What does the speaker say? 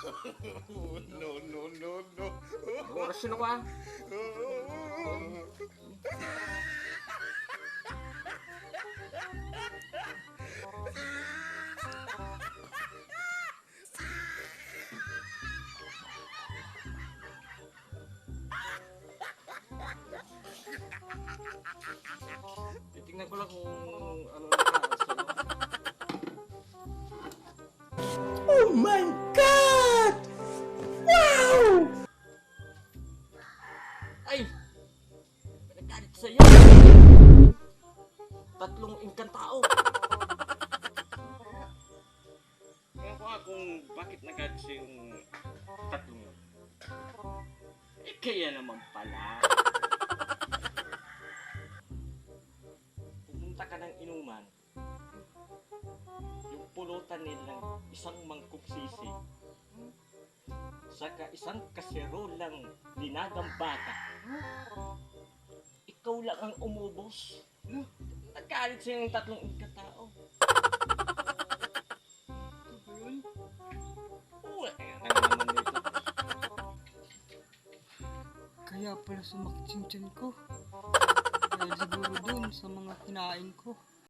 no, no, no, no. Orasyon ako ah. Titingnan ko lang kung ano na Oh my Ay! Pinagalit sa'yo! Tatlong inkantao! Ewan ko nga kung bakit nagalit siya yung tatlong yun. Eh kaya naman pala. Pumunta ka ng inuman. Yung pulutan nilang isang mangkok sisi. Saka isang kaserolang linagang bata. Ikaw lang ang umubos. Nagkalit sa yung tatlong ikatao. Kaya pala sumakit yung tiyan ko. Dahil siguro dun sa mga kinain ko.